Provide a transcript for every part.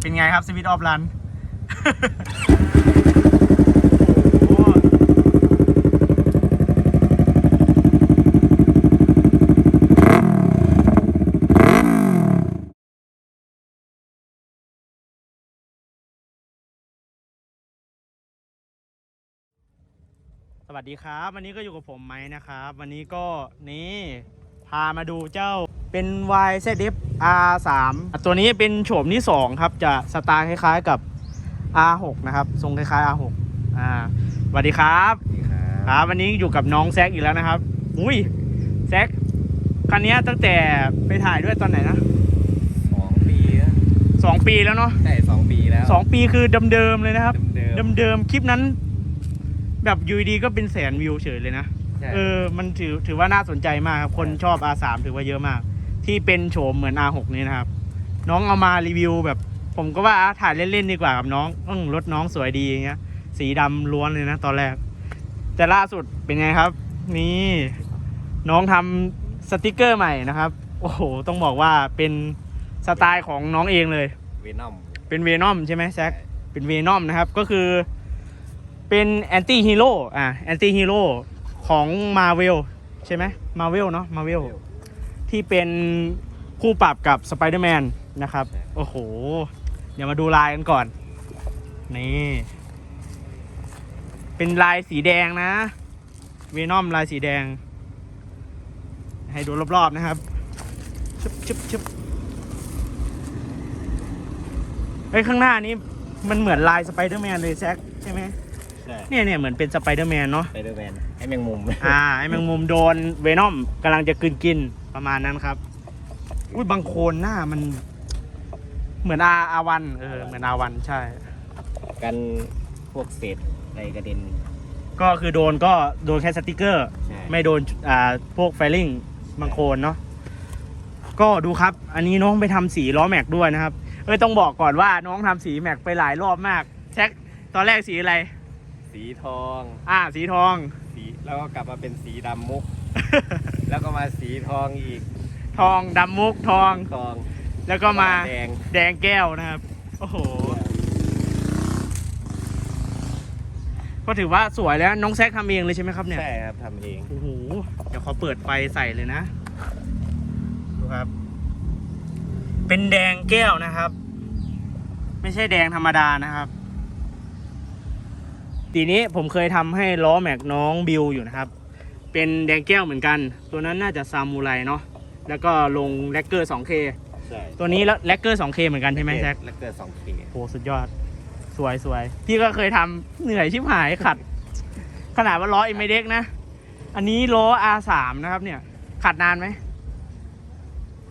เป็นไงครับสวิตออฟรันสวัสดีครับ วันนี้ก็อยู่กับผมไหมนะครับ วันนี้ก็นี่ พามาดูเจ้าเป็น y z f R3 ตัวนี้เป็นโฉมที่ 2 ครับ จะสไตล์คล้ายๆกับ R6 นะครับ ทรงคล้ายๆ R6 อ่าสวัสดีครับสวัสดีครัครับบวันนี้อยู่กับน้องแซกอีกแล้วนะครับ อุ้ยแซกคันนี้ตั้งแต่ไปถ่ายด้วยตอนไหนนะสองปีแล้วสองปีแล้วเนาะใช่สองปีแล้วสองปีคือเดิมๆเลยนะครับเดิมเดิมๆคลิปนั้น แบบอยูดีๆก็เป็นแสนวิวเฉยเลยนะๆใช่ เออมันถือถือว่าน่าสนใจมากครับ คนชอบ R3 ถือว่าเยอะมาก ที่เป็นโฉมเหมือน R6 นี้นะครับ น้องเอามารีวิวแบบ ผมก็ว่าอะถ่ายเล่นๆดีกว่ากับน้องอืมรถน้องสวยดีอย่างเงี้ย สีดำล้วนเลยนะตอนแรก แต่ล่าสุดเป็นไงครับ นี่ น้องทำสติกเกอร์ใหม่นะครับ โอ้โห ต้องบอกว่าเป็นสไตล์ของน้องเองเลยเวนอมเป็นเวนอมใช่ไหมแซคเป็นเวนอมนะครับก็คือเป็นแอนตี้ฮีโร่อ่าแอนตี้ฮีโร่ ของมาเวลใช่ไหมมาเวลเนาะมาเวลที่เป็นคู่ปรับกับสไปเดอร์แมนนะครับ โอ้โห เดี๋ยวมาดูลายกันก่อน นี่ เป็นลายสีแดงนะ เวนอมลายสีแดง ให้ดูรอบๆนะครับชึบชึบชึบไอ้ยข้างหน้านี้มันเหมือนลายสไปเดอร์แมนเลยแซคใช่ไหมใช่เนี่ยเนี่ยเหมือนเป็นสไปเดอร์แมนเนาะ สไปเดอร์แมนไอ้ แมงมุมอ่าไอ้แมงมุมโดนเวนอมกำลังจะกลืนกินประมาณนั้นครับ อุ้ยบางโคนหน้ามัน เหมือนอาอาวันเออเหมือนอาวันใช่ กันพวกเศษอะไรกระเด็น ก็คือโดนก็โดนแค่สติกเกอร์ ใช่ ไม่โดนอ่าพวกไฟลิ่งบางโคนเนาะก็ดูครับ อันนี้น้องไปทำสีล้อแม็กด้วยนะครับ เอ้ยต้องบอกก่อนว่าน้องทำสีแม็กไปหลายรอบมากแช็คตอนแรกสีอะไร สีทอง อ่าสีทอง สีแล้วก็กลับมาเป็นสีดำมุก แล้วก็มาสีทองอีกทองดำมุกทอง ทองแล้วก็มาแดงแดงแก้วนะครับ โอ้โห ก็ถือว่าสวยแล้วน้องแซคทำเองเลยใช่ไหมครับเนี่ย ใช่ครับทำเองโอ้โห เดี๋ยวขอเปิดไฟใส่เลยนะ ดูครับ เป็นแดงแก้วนะครับ ไม่ใช่แดงธรรมดานะครับ ทีนี้ผมเคยทำให้ล้อแม็กน้องบิวอยู่นะครับ เป็นแดงแก้วเหมือนกัน ตัวนั้นน่าจะซามูไรเนาะแล้วก็ลงแลกเกอร์ 2K ใช่ตัวนี้แล้วแลกเกอร์ 2K เหมือนกันใช่ไหมแซคแล้วเกิดสองเคโหสุดยอด สวยสวยพี่ก็เคยทำเหนื่อยชิบหายขัด ขนาดว่าล้อเอ็มเด็กนะ อันนี้ล้อ R3 นะครับเนี่ย ขัดนานไหม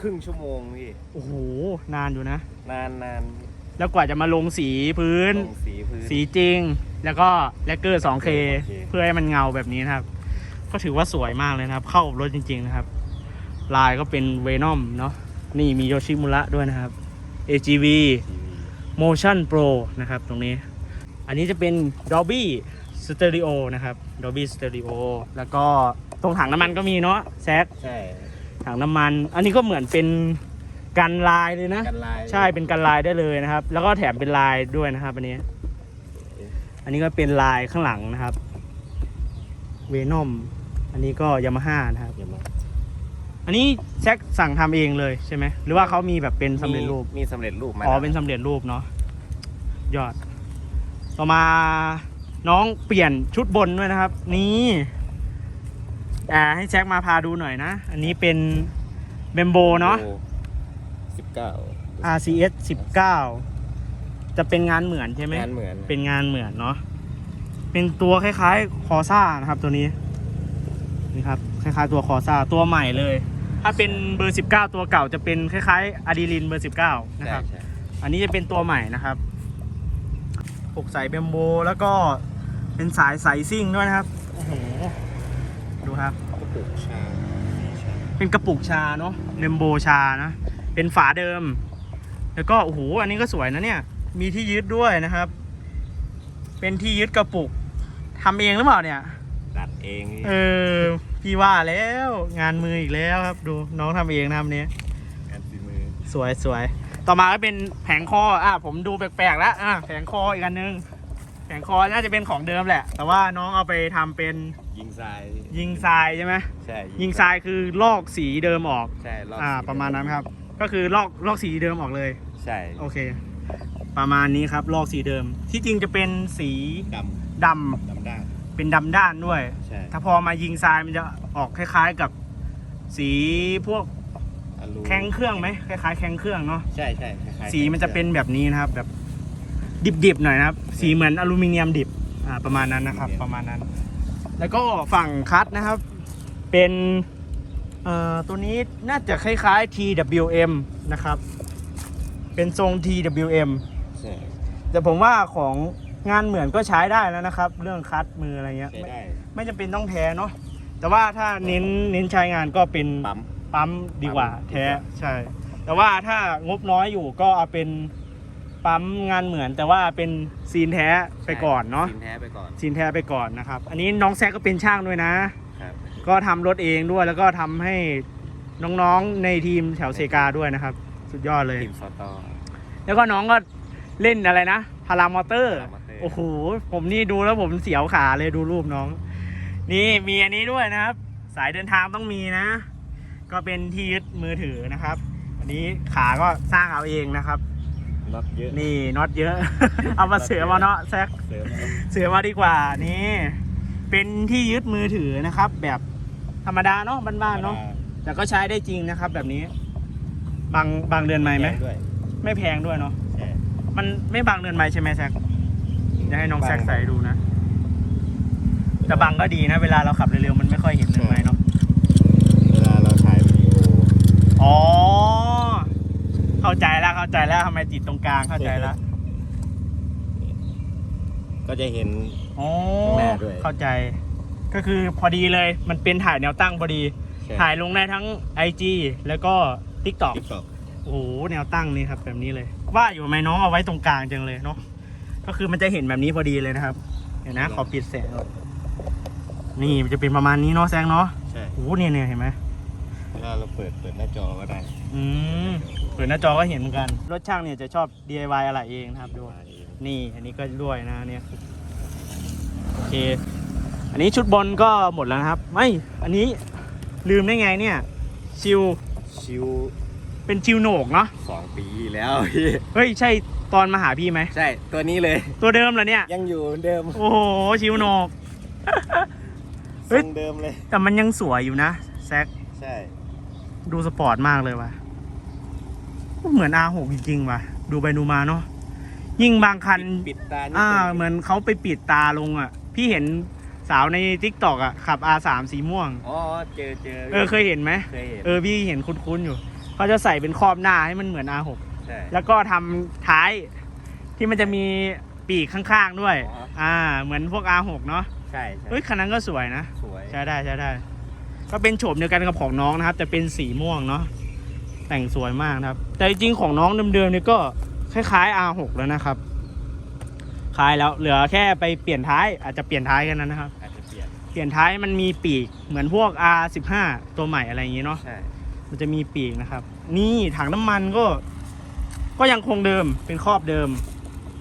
ครึ่งชั่วโมงพี่โอ้โหนานอยู่นะ นานนานแล้วกว่าจะมาลงสีพื้น ลงสีพื้น สีจริง แล้วก็แลกเกอร์ 2K 2K เพื่อให้มันเงาแบบนี้นะครับ ก็ถือว่าสวยมากเลยนะครับ เข้ากับรถจริง ๆ นะครับ ลายก็เป็นเวนอมเนาะนี่มีโยชิมุระด้วยนะครับ AGV ทีวี Motion Pro นะครับตรงนี้ อันนี้จะเป็น Dolby Stereo นะครับ Dolby Stereo แล้วก็ตรงถังน้ำมันก็มีเนาะแซกใช่ถังน้ำมัน อันนี้ก็เหมือนเป็นกันลายเลยนะ กันลาย ใช่เป็นกันลายได้เลยนะครับ แล้วก็แถมเป็นลายด้วยนะครับอันนี้ อันนี้ก็เป็นลายข้างหลังนะครับ เวนอม อันนี้ก็ยามาฮ่านะครับอย่ามาอันนี้แซกสั่งทำเองเลยใช่ไหม หรือว่าเขามีแบบเป็นสำเร็จรูปมีมีสำเร็จรูปมาอ๋อ เป็นสำเร็จรูปเนาะ ยอด ต่อมาน้องเปลี่ยนชุดบนด้วยนะครับ นี่อ่าให้แจ็คมาพาดูหน่อยนะ อันนี้เป็นเบมโบเนาะ สิบเก้า RCS 19 จะเป็นงานเหมือนใช่ไหมงานเหมือนเป็นงานเหมือนเนาะเป็นตัวคล้ายๆคอซ่านะครับ ตัวนี้นี่ครับคล้ายๆตัวคอซ่าตัวใหม่เลย ถ้าเป็นเบอร์ 19 ตัวเก่าจะเป็นคล้ายๆอะดีลินเบอร์ 19 นะครับ ใช่ใช่อันนี้จะเป็นตัวใหม่นะครับปกสายเบมโบแล้วก็เป็นสายสายซิ่งด้วยนะครับโอ้โหดูครับ กระปุกชาชาเป็นกระปุกชาเนาะเบมโบชานะ เป็นฝาเดิม แล้วก็โอ้โหอันนี้ก็สวยนะเนี่ย มีที่ยึดด้วยนะครับ เป็นที่ยึดกระปุกทำเองหรือเปล่าเนี่ย ดัดเองพี่เออ พี่ว่าแล้วงานมืออีกแล้วครับ ดูน้องทำเองนะครับอันนี้งานฝีมือสวยสวยต่อมาก็เป็นแผงคออะผมดูแปลกๆแล้วอะแผงคออีกอันนึงแผงคอน่าจะเป็นของเดิมแหละ แต่ว่าน้องเอาไปทำเป็นยิงทรายยิงทรายใช่ไหมใช่ยิงทรายคือลอกสีเดิมออก ใช่รอบอ่าสีประมาณนั้นครับ ก็คือลอกลอกสีเดิมออกเลย ใช่ โอเค ประมาณนี้ครับลอกสีเดิม ที่จริงจะเป็นสีดดำดำด้านเป็นดำด้านด้วย ใช่ถ้าพอมายิงทรายมันจะออกคล้าย ๆกับสีพวกอลูแข้งเครื่องไหมคล้ายๆแข้งเครื่องเนาะใช่ใช่คล้ายๆสีมันจะเป็นแบบนี้นะครับ แบบดิบๆหน่อยนะครับ สีเหมือนอลูมิเนียมดิบอ่าประมาณนั้นนะครับ ประมาณนั้น แล้วก็ฝั่งคัทนะครับ เป็นเอ่อตัวนี้น่าจะคล้ายๆ TWM นะครับ เป็นทรง TWM แต่ผมว่าของงานเหมือนก็ใช้ได้แล้วนะครับ เรื่องคัดมืออะไรเงี้ยใช้ไม่ได้ ไม่จำเป็นต้องแท้เนาะแต่ว่าถ้าเน้นเน้นใช้งานก็เป็นปั๊ม ปั๊มดีกว่า ปั๊ม แท้ใช่ แต่ว่าถ้างบน้อยอยู่ก็เอาเป็นปั๊มงานเหมือน แต่ว่าเป็นซีนแท้ไปก่อนเนาะสินแท้ไปก่อนซีนแท้ไปก่อนนะครับ อันนี้น้องแซกก็เป็นช่างด้วยนะ ครับก็ทำรถเองด้วยแล้วก็ทำให้น้องๆในทีมแถวเซกาด้วยนะครับ สุดยอดเลย ทีมสตอแล้วก็น้องก็ เล่นอะไรนะพารามอเตอร์ Paramotor โอ้โห ผมนี่ดูแล้วผมเสียวขาเลยดูรูปน้อง นี่มีอันนี้ด้วยนะครับ สายเดินทางต้องมีนะ ก็เป็นที่ยึดมือถือนะครับ อันนี้ขาก็สร้างเอาเองนะครับ น็อตเยอะนี่น็อตเยอะ เอามาเสือมาเนาะแซก เสริมเสือมาดีกว่านี่ เป็นที่ยึดมือถือนะครับ แบบธรรมดาเนาะบ้านๆเนาะแต่ก็ใช้ได้จริงนะครับ แบบนี้ บางบางเดือนไหมไหม ด้วยไม่แพงด้วยเนาะใช่ มันไม่บางเดือนไหมใช่ไหมแซกจะให้น้องแซกใส่ดูนะแต่บางก็ดีนะ เวลาเราขับเร็วๆมันไม่ค่อยเห็นเดือนไหมเนาะเวลาเราถ่ายวิดีโออ๋อเข้าใจแล้วเข้าใจแล้วทำไมติดตรงกลางเข้าใจแล้วก็จะเห็นอ๋อข้างหน้าด้วยเข้าใจ ก็คือพอดีเลยมันเป็นถ่ายแนวตั้งพอดี ถ่ายลงได้ทั้ง IG แล้วก็ TikTok ติ๊กต็อกโอ้โหแนวตั้งนี่ครับแบบนี้เลย ว่าอยู่ไหมน้องเอาไว้ตรงกลางจังเลยเนาะก็คือมันจะเห็นแบบนี้พอดีเลยนะครับ เดี๋ยวนะ ขอปิดแสงก่อนนี่มันจะเป็นประมาณนี้เนาะแซงเนาะใช่โอ้โหเนี่ยเนี่ยเห็นไหมเวลาเราเปิดเปิดหน้าจอก็ได้อืมเปิดหน้าจอก็เห็นเหมือนกัน รถช่างเนี่ยจะชอบ DIY อะไรเองนะครับดูมาเองนี่ อันนี้ก็ด้วยนะเนี่ยโอเค อันนี้ชุดบนก็หมดแล้วนะครับ ไม่ อันนี้ลืมได้ไงเนี่ย ชิวชิว เป็นชิวโหนกเนาะสองปีแล้วพี่เฮ้ยใช่ตอนมาหาพี่ไหม ใช่ตัวนี้เลย ตัวเดิมเหรอเนี่ย ยังอยู่เหมือนเดิมโอ้โหชิวโหนก เฮ้ทยรงเดิมเลย แต่มันยังสวยอยู่นะแซกใช่ ดูสปอร์ตมากเลยว่ะเหมือน R6 จริงๆว่ะ ดูไปดูมาเนาะยิ่งบางคัน ปิดตานิดอ่านึงเหมือนเขาไปปิดตาลงอะ พี่เห็นสาวใน t ิ k t o k อะขับ R3 สีม่วง อ๋อเจอเจอเออเคยเห็นไหมเคยเห็น เออพี่เห็นคุ้นๆอยู่ เขาจะใส่เป็นครอบหน้าให้มันเหมือน R6 ใช่แล้วก็ทำท้ายที่มันจะมีปีกข้างๆด้วย อ๋ออ่า เหมือนพวก R6 เนาะใช่ใช่เฮ้ยคันนั้นก็สวยนะ สวยใช้ได้ใช้ได้ ก็เป็นโฉมเดียวกันกับของน้องนะครับ แต่เป็นสีม่วงเนาะแต่งสวยมากนะครับ แต่จริงๆของน้องเดิมๆเนี่ยก็คล้ายๆ R6 แล้วนะครับคล้ายแล้วเหลือแค่ไปเปลี่ยนท้ายอาจจะเปลี่ยนท้ายกันนั้นนะครับ อาจจะเปลี่ยนเปลี่ยนท้ายมันมีปีกเหมือนพวก R15 ตัวใหม่อะไรอย่างงี้เนาะใช่มันจะมีปีกนะครับ นี่ถังน้ำมันก็ ก็ยังคงเดิมเป็นครอบเดิม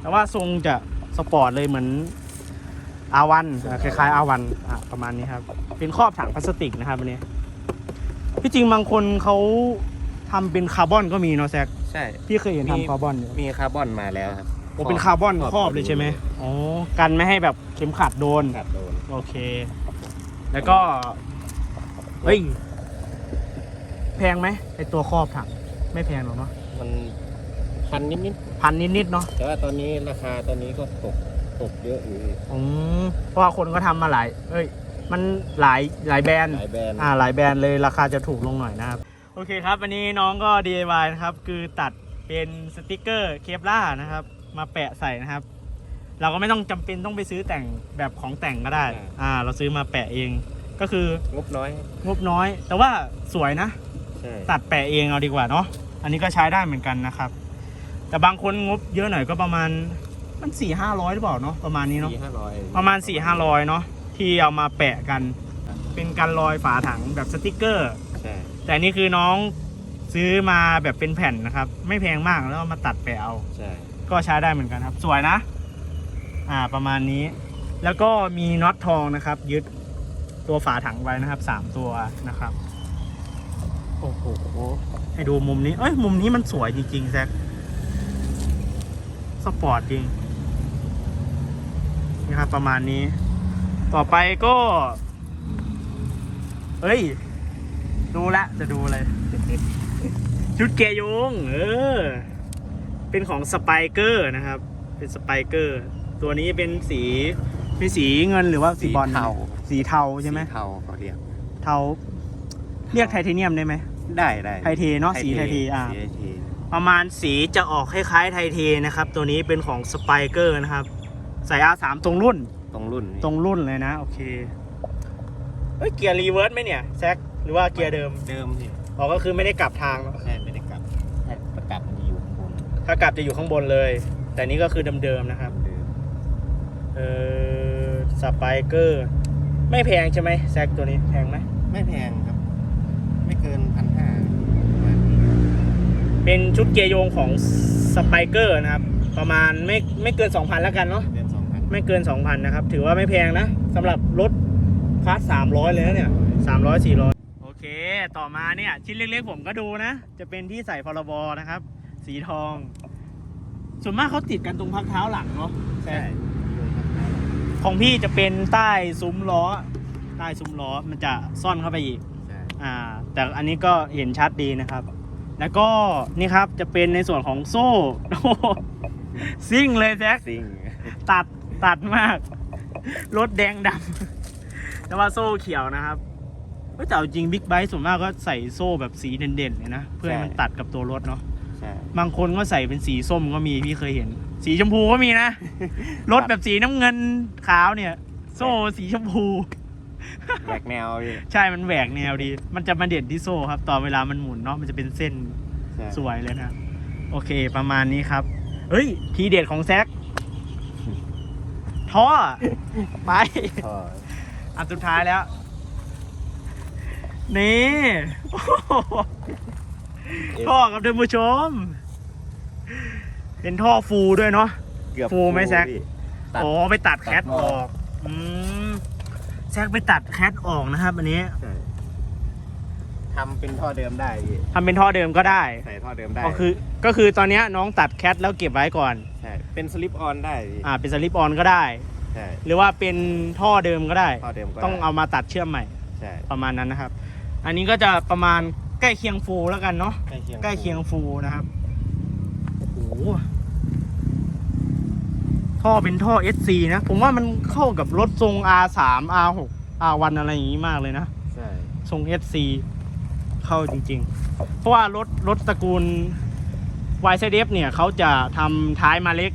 แต่ว่าทรงจะสปอร์ตเลยเหมือนอาวันคล้ายๆอาวันอะประมาณนี้ครับ เป็นครอบถังพลาสติกนะครับอันนี้ที่จริงบางคนเขาทำเป็นคาร์บอนก็มีเนาะแซกใช่พี่เคยเห็นมีทำคาร์บอนอยู่มีคาร์บอนมาแล้วครับโอ้เป็นคาร์บอนครอบเลยใช่ไหมอ๋อกันไม่ให้แบบเข็มขัดโดนขัดโดน โอเค แล้วก็ เฮ้ย แพงไหมไอตัวครอบถังไม่แพงหรอกเนาะมันพันนิดพันนิดๆเนาะๆแต่ว่าตอนนี้ราคาตอนนี้ก็ตกตกเยอะอยู่อืมเพราะว่าคนก็ทำมาหลาย เอ้ย มันหลายหลายแบรนด์ หลายแบรนด์อ่าหลายแบรนด์เลยราคาจะถูกลงหน่อยนะครับ โอเคครับ วันนี้น้องก็ DIY นะครับ คือตัดเป็นสติกเกอร์เคปล่านะครับ มาแปะใส่นะครับ เราก็ไม่ต้องจำเป็นต้องไปซื้อแต่งแบบของแต่งก็ได้ อ่า เราซื้อมาแปะเอง ก็คืองบน้อย งบน้อย แต่ว่าสวยนะใช่ ตัดแปะเองเอาดีกว่าเนาะอันนี้ก็ใช้ได้เหมือนกันนะครับ แต่บางคนงบเยอะหน่อยก็ประมาณมันสี่ห้าร้อยหรือเปล่าเนาะประมาณนี้เนาะสี่ห้าร้อยประมาณ4ี่ห้าร้อยเนาะที่เอามาแปะกัน เป็นกันรอยฝาถังแบบสติกเกอร์ใช่แต่นี่คือน้องซื้อมาแบบเป็นแผ่นนะครับ ไม่แพงมากแล้วเอามาตัดไปเอาใช่ก็ใช้ได้เหมือนกันครับ สวยนะ อ่าประมาณนี้ แล้วก็มีน็อตทองนะครับ ยึดตัวฝาถังไว้นะครับสามตัวนะครับ โอ้โห ให้ดูมุมนี้ เอ้ย มุมนี้มันสวยจริงๆแซคสปอร์ตจริงนะครับประมาณนี้ ต่อไปก็ เอ้ย ดูละ จะดูอะไรชุดเกียร์ยง เออ เป็นของสไปเกอร์นะครับ เป็นสไปเกอร์ ตัวนี้เป็นสีเป็นสีเงินหรือว่าสีบอลเทา สีเทาใช่ไหมสีเทาเขาเรียก เทา เรียกไทเทเนียมได้ไหม ได้ได้ไทเทเนาะสีไทเทอ่าสีไทเทประมาณสีจะออกคล้ายๆไทเทนะครับ ตัวนี้เป็นของสไปเกอร์นะครับใส่ R3 ตรงรุ่น ตรงรุ่นนี่ตรงรุ่นเลยนะ โอเคเอ้ยเกียร์รีเวิร์สไหมเนี่ยแซคหรือว่าเกียร์เดิมเดิมพี่อ๋อก็คือไม่ได้กลับทางเนอะใช่ไม่ได้กลับใช่ประกาศมันอยู่ข้างบนถ้ากลับจะอยู่ข้างบนเลย แต่นี่ก็คือเดิมๆนะครับเดิมเออสไปเกอร์ไม่แพงใช่ไหมแซคตัวนี้แพงไหมไม่แพงครับ ไม่เกินพันห้าเป็นชุดเกียร์โยงของสไปเกอร์นะครับ ประมาณไม่ไม่เกิน 2,000 แล้วกันเนาะเดือนสองพันไม่เกิน 2,000 นะครับ ถือว่าไม่แพงนะสำหรับรถคลาส300 เลยนะเนี่ย 300 400 โอเค ต่อมาเนี่ย ชิ้นเล็กๆผมก็ดูนะ จะเป็นที่ใส่พรบนะครับ สีทอง ส่วนมากเขาติดกันตรงพักเท้าหลังเนาะใช่ของพี่จะเป็นใต้ซุ้มล้อ ใต้ซุ้มล้อมันจะซ่อนเข้าไปอีกใช่อ่า แต่อันนี้ก็เห็นชัดดีนะครับ แล้วก็นี่ครับจะเป็นในส่วนของโซ่โอ้โหซิ่งเลยแจ็คซิงตัดตัดมาก รถแดงดำแต่ว่าโซ่เขียวนะครับเฮ้ยแต่เอาจริงบิ๊กไบค์ส่วนมากก็ใส่โซ่แบบสีเด่นๆเลยนะ เพื่อให้มันตัดกับตัวรถเนาะใช่บางคนก็ใส่เป็นสีส้มก็มีพี่เคยเห็น สีชมพูก็มีนะ รถแบบสีน้ำเงินขาวเนี่ย โซ่สีชมพู แบกแนวพี่ใช่มันแหวกแนวดี มันจะมาเด่นที่โซ่ครับ ตอนเวลามันหมุนเนาะมันจะเป็นเส้นใช่สวยเลยนะ โอเคประมาณนี้ครับ เฮ้ย ทีเด็ดของแซคท่อ ไปพออันสุดท้ายแล้ว นี่โอ้โหท่อครับท่านผู้ชม เป็นท่อฟูด้วยเนาะเกือบฟูไหมแซค พี่ตัดโอ้ไปตัดแคทตัดอท่ออก อืมแซคไปตัดแคทออกนะครับ อันนี้ใช่ทำเป็นท่อเดิมได้พี่ทำเป็นท่อเดิมก็ได้ใส่ท่อเดิมได้ก็คือก็คือตอนเนี้ยน้องตัดแคทแล้วเก็บไว้ก่อน ใช่เป็นสลิปออนได้พี่อ่าเป็นสลิปออนก็ได้ ใช่หรือว่าเป็นท่อเดิมก็ได้ ท่อเดิมก็ต้องได้เอามาตัดเชื่อมใหม่ใช่ประมาณนั้นนะครับ อันนี้ก็จะประมาณใกล้เคียงฟูลแล้วกันเนาะใกล้เคียงใกล้เคียงฟูลนะครับโอ้โห ท่อเป็นท่อ SC นะ ผมว่ามันเข้ากับรถทรง R3 R6 R1 อะไรอย่างนี้มากเลยนะ ใช่ ทรง SC เข้าจริง ๆ เพราะว่ารถรถตระกูล YCDF เนี่ยเขาจะทำท้ายมาเล็ก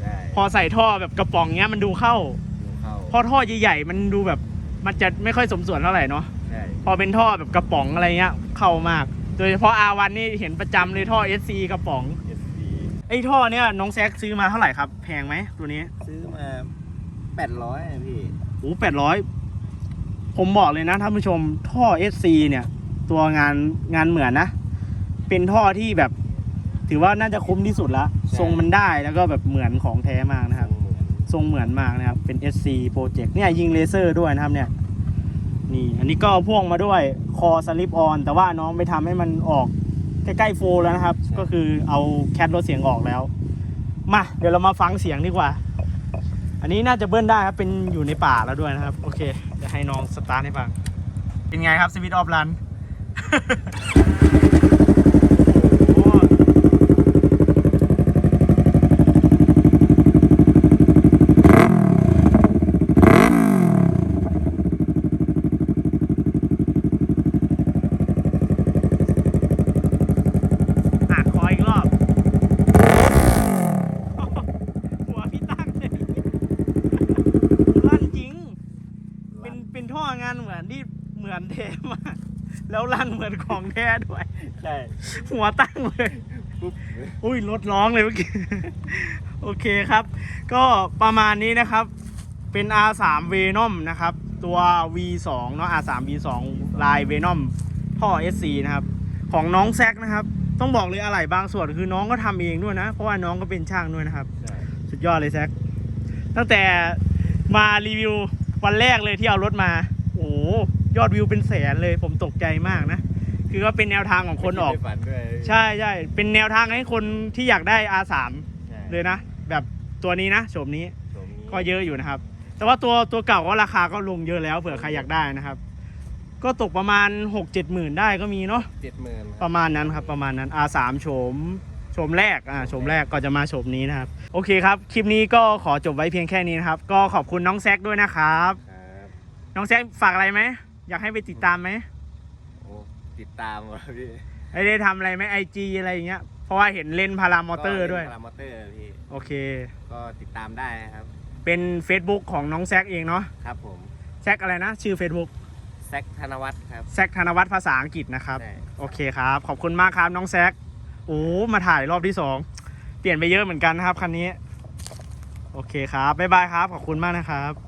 ใช่พอใส่ท่อแบบกระป๋องเนี้ยมันดูเข้า ดูเข้าพอท่อใหญ่ๆมันดูแบบมันจะไม่ค่อยสมส่วนเท่าไหร่เนาะ ใช่พอเป็นท่อแบบกระป๋องอะไรเงี้ยเข้ามาก โดยเฉพาะ R1 นี่เห็นประจำเลยท่อ SC กระป๋อง เอสดีไอ้ท่อเนี่ยน้องแซกซื้อมาเท่าไหร่ครับ แพงไหมตัวนี้ซื้อมาแปดร้อยพี่โอ้แปดร้อยผมบอกเลยนะท่านผู้ชมท่อ SC เนี่ย ตัวงานงานเหมือนนะ เป็นท่อที่แบบ ถือว่าน่าจะคุ้มที่สุดละทรงมันได้แล้วก็แบบเหมือนของแท้มากนะครับเหมือนทรงเหมือนมากนะครับ เป็น SC Project เนี่ยยิงเลเซอร์ด้วยนะครับเนี่ยนี่อันนี้ก็พ่วงมาด้วยคอสลิปออนแต่ว่าน้องไปทำให้มันออก ใกล้ๆโฟลแล้วนะครับ ก็คือเอาแคทลดเสียงออกแล้ว มา เดี๋ยวเรามาฟังเสียงดีกว่า อันนี้น่าจะเบิ้ลได้ครับเป็นอยู่ในป่าแล้วด้วยนะครับ โอเคจะให้น้องสตาร์ทให้ฟัง เป็นไงครับสวิตออฟรัน อ่านคออีกรอบ หัวพี่ตั้งเลยลั่นจริง เป็นเป็นท่องานเหมือนที่เหมือนเทมากแล้วลั่นเหมือนของแท้ด้วย ใช่หัวตั้งเลยปุ๊บอุ้ยรถร้องเลยเมื่อกี้ โอเคครับ ก็ประมาณนี้นะครับ เป็น R3 Venom นะครับ ตัว V2 เนาะ R3 V2 ลาย Venom ท่อ SC นะครับ ของน้องแซกนะครับ ต้องบอกเลยอะไรบางส่วนคือน้องก็ทำเองด้วยนะ เพราะว่าน้องก็เป็นช่างด้วยนะครับใช่สุดยอดเลยแซกตั้งแต่มารีวิว วันแรกเลยที่เอารถมา โอ้โหยอดวิวเป็นแสนเลย ผมตกใจมากนะ คือก็เป็นแนวทางของคนออกไม่ดในฝันด้วยใช่ใช่เป็นแนวทางให้คนที่อยากได้ R3 ใช่เลยนะ แบบตัวนี้นะโฉมนี้ตรงนี้ก็เยอะอยู่นะครับ แต่ว่าตัวตัวเก่าก็ราคาก็ลงเยอะแล้วเผื่อใครอยากได้นะครับ ก็ตกประมาณ 6 7หมื่นได้ก็มีเนาะ เจ็ดหมื่นประมาณนั้นครับประมาณนั้น R3 โฉม โฉมแรกอ่าโฉมแรกก็จะมาโฉมนี้นะครับ โอเคครับ คลิปนี้ก็ขอจบไว้เพียงแค่นี้นะครับ ก็ขอบคุณน้องแซกด้วยนะครับ ครับน้องแซกฝากอะไรไหมอยากให้ไปติดตามไหมโอ้ติดตามว่ะพี่ไม่ได้ทำอะไรไหมไอจีอะไรอย่างเงี้ยเพราะว่าเห็นเล่นพารามอเตอร์ด้วยพารามอเตอร์พี่ โอเค ก็ติดตามได้นะครับ เป็น Facebook ของน้องแซกเองเนาะครับผม แซกอะไรนะ ชื่อ Facebook แซคธนวัฒน์ครับแซกธนวัฒน์ภาษาอังกฤษนะครับ ใช่ โอเคครับ ขอบคุณมากครับน้องแซก โอ้มาถ่ายรอบที่สองเปลี่ยนไปเยอะเหมือนกันนะครับคันนี้ โอเคครับบ๊ายบายครับ ขอบคุณมากนะครับ